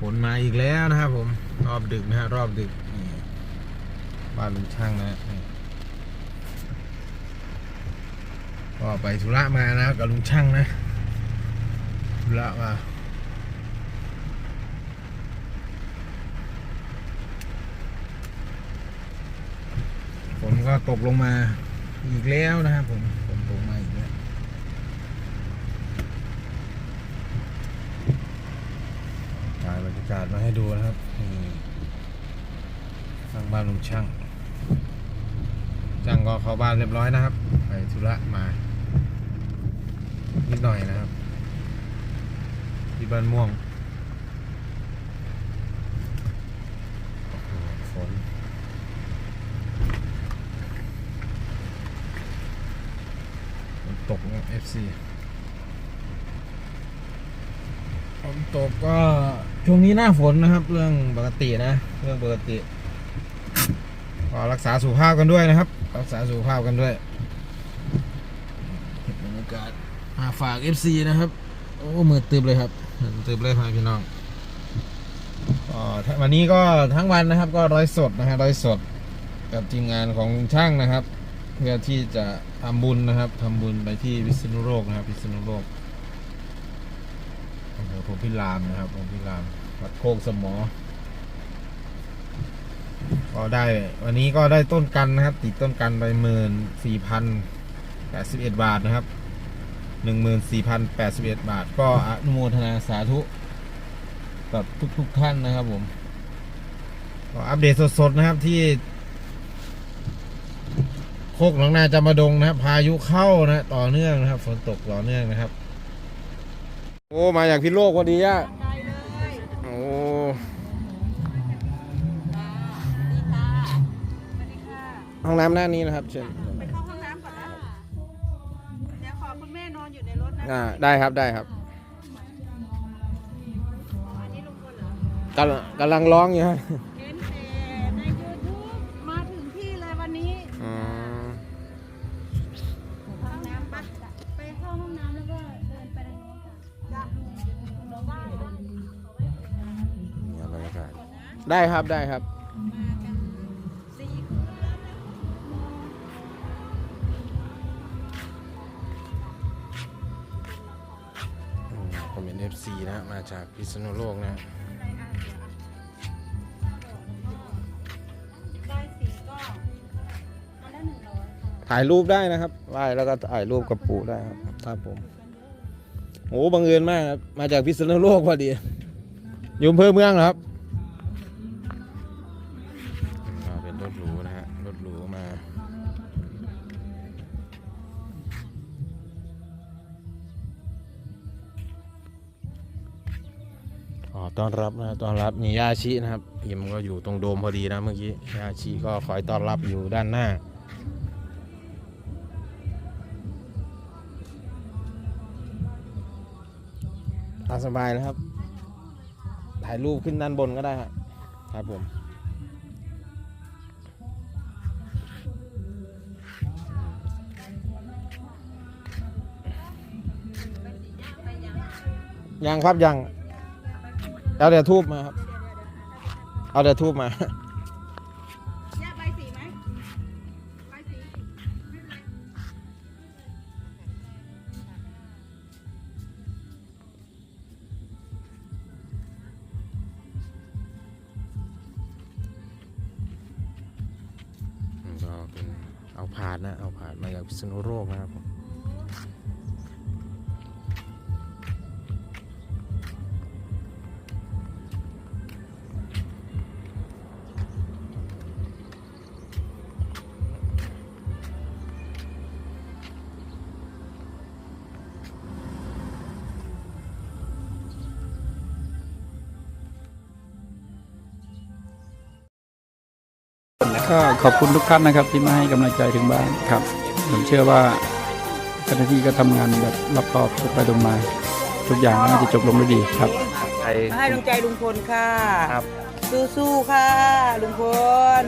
ฝนมาอีกแล้วนะครับผม รอบดึกนะฮะรอบดึกบ้านลุงช่างนะก็ไปธุระมานะกับลุงช่างนะธุระมาฝนก็ตกลงมาอีกแล้วนะครับผมฝนตกมาอีกแล้วถ่ายบรรยากาศมาให้ดูนะครับทางบ้านลุงช่างช่างก็เข้าบ้านเรียบร้อยนะครับ ไปธุระมา นิดหน่อยนะครับ ที่บ้านม่วงฝนฝนตกนะ FC ฝนตกก็ ช่วงนี้หน้าฝนนะครับ เรื่องปกตินะ เรื่องปกติก็รักษาสุขภาพกันด้วยนะครับ รักษาสุขภาพกันด้วยบรรยากาศมาฝาก FC นะครับ โอ้มือตึบเลยครับมือตึบเลยพาพี่น้องก็วันนี้ก็ทั้งวันนะครับ ก็ร้อยสดนะฮะร้อยสด กับทีมงานของช่างนะครับ เพื่อที่จะทำบุญนะครับทำบุญไปที่พิษณุโลกนะครับพิษณุโลกอำเภอโพธิรามนะครับโพธิราม วัดโคกสมอ ก็ได้ วันนี้ก็ได้ต้นกันนะครับ ติดต้นกันไปหมื่นสี่พันแปดสิบเอ็ดบาทนะครับหนึ่งหมื่นสี่พันแปดสิบเอ็ดบาท ก็อนุโมทนาสาธุกับทุกๆท่านนะครับผมก็อัปเดตสดๆนะครับที่ โคกหนองนาจะมาดงนะครับ พายุเข้านะ ต่อเนื่องนะครับ ฝนตกต่อเนื่องนะครับ โอ้ มาจากพิโลกพอดีอะ ห้องน้ำหน้านี้นะครับ เชิญไปเข้าห้องน้ำก่อนนะเดี๋ยวขอคุณแม่นอนอยู่ในรถนะอ่าได้ครับได้ครับอันนี้ลุงพลเหรอกำลังกำลังร้องอยู่ฮะเห็นแต่ในยูทูบมาถึงที่เลยวันนี้อืมห้องน้ำปะไปเข้าห้องน้ำแล้วก็เดินไปทางโน้นค่ะจ้ะน้องได้นะนี่ครับบรรยากาศได้ครับได้ครับ FC นะมาจากพิษณุโลกนะได้สี่ก็อันละหนึ่งร้อยค่ะถ่ายรูปได้นะครับไหว้แล้วก็ถ่ายรูปกับปู่ได้ครับครับผมโอ้บังเอิญมากครับมาจากพิษณุโลกพอดีอยู่อำเภอเมืองเหรอครับ อ๋อต้อนรับนะต้อนรับมียาชินะครับยิมก็อยู่ตรงโดมพอดีนะเมื่อกี้ยาชิก็คอยต้อนรับอยู่ด้านหน้าตามสบายนะครับ ถ่ายรูปขึ้นด้านบนก็ได้ครับครับผมยังครับยัง เอาเดี๋ยวทูบมาครับ เอาเดี๋ยวทูบมาย่าใบสีไหมใบสีไม่เป็นไรก็เป็นเอาผาดนะ เอาผาดมาจากพิษณุโลกนะครับผม ก็ขอบคุณทุกท่านนะครับที่มาให้กำลังใจถึงบ้านครับ ผมเชื่อว่าเจ้าหน้าที่ก็ทำงานแบบรอบๆตรงไปตรงมา ทุกอย่างน่าจะจบลงด้วยดีครับไอมาให้กำลังใจลุงพลค่ะ ครับ สู้ๆค่ะลุงพล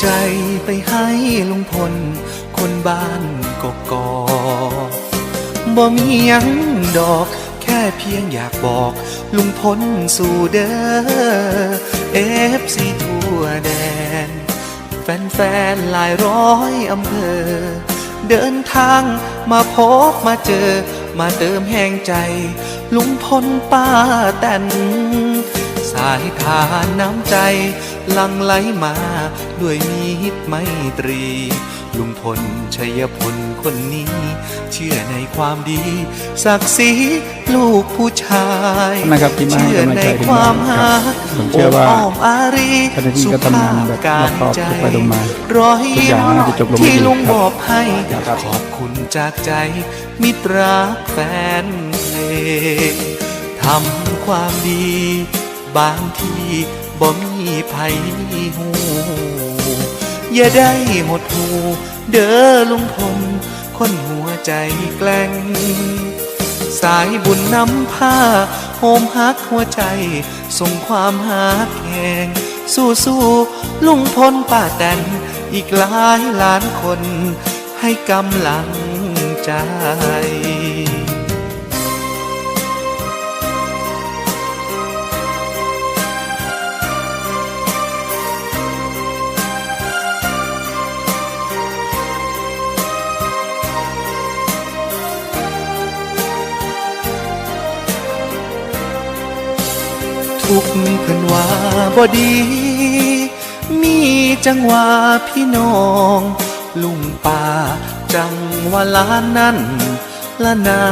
ใจไปให้ลุงพล คนบ้านกกอกบ่มียังดอก แค่เพียงอยากบอก ลุงพลสู่เด้อเอฟซีทั่วแดน แฟนๆหลายร้อยอำเภอ เดินทางมาพบมาเจอ มาเติมแห่งใจ ลุงพลป้าแตน สายทานน้ำใจหลังไหลมาด้วยมีฮิตไมตรี ลุงพลชัยพลคนนี้ เชื่อในความดี ศักดิ์ศรีลูกผู้ชายนะครับที่มาให้เชื่อกำลังในใจถึงควาบ้านมคหารับผมเชื่อว่าโอ้มอารีเจ้าหน้าที่ก็ทำงานแบบรอบคอบตรงไปตรงมารอยทุกอย่างน่าจะจบลงด้วยดีที่ลุงครับมอบให้ครับ ขอบคุณจากใจ มิตรรักแฟนเพลง ทำความดี บางทีบ่มีภัยหูอย่าได้หมดหูเด้อลุงพลคนหัวใจแกล้งสายบุญนำผ้าโฮมฮักหัวใจ ส่งความหักแหงสู้สู้ลุงพลป้าแตนอีกหลายล้านคนให้กำลังใจ ทุกเพิ่นว่าบ่ดี มีจังหวะพี่น้อง ลุงป่าจังว่าล้านนั้นละนา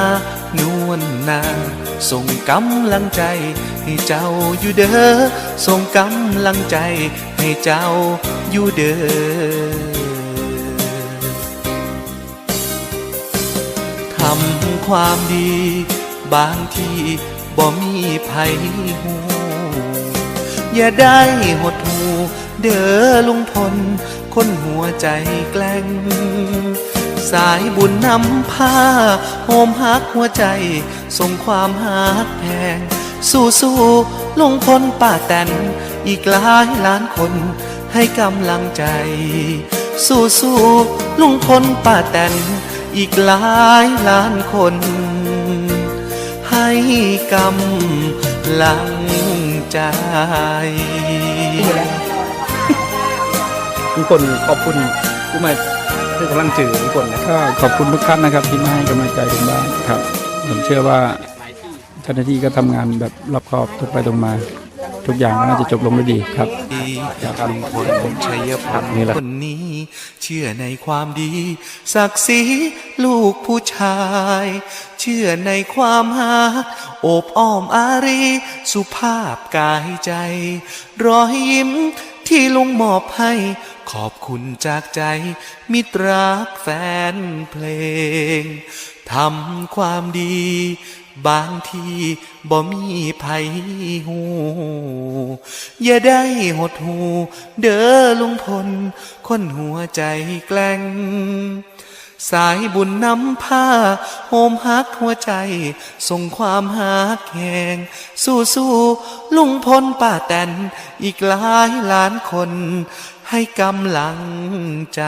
นวลนา ส่งกำลังใจให้เจ้าอยู่เด้อ ส่งกำลังใจให้เจ้าอยู่เด้อทำความดี บางทีบ่มีภัยหู อย่าได้หดหูเด้อลุงพล คนหัวใจแกล้ง สายบุญนำผ้าโฮมฮักหัวใจ ส่งความฮักแพง สู้สู้ลุงพลป้าแตน อีกหลายล้านคนให้กำลังใจ สู้สู้ลุงพลป้าแตน อีกหลายล้านคน ให้กำลัง ใจ ทุกคนขอบคุณผู้มาให้กำลังจือทุกคนนะก็ขอบคุณทุกท่านนะครับ ที่มาให้กำลังใจถึงบ้านครับ ผมเชื่อว่าเจ้าหน้าที่ก็ทำงานแบบรอบคอบตรงไปตรงมา ทุกอย่างก็น่าจะจบลงด้วยดีครับลุงพลชัยพลนี่แหละคนนี้ เชื่อในความดีศักดิ์ศรีลูกผู้ชาย เชื่อในความหักโอบอ้อมอารี สุภาพกายใจ รอยยิ้มที่ลุงมอบให้ ขอบคุณจากใจ มิตรรักแฟนเพลงทำความดี บางทีบ่มีภัยหูอย่าได้หดหู เด้อลุงพล คนหัวใจแกล้ง สายบุญนำผ้าโฮมฮักหัวใจ ส่งความฮักแหง สู้สู้ลุงพลป้าแตน อีกหลายล้านคน ให้กำลังใจ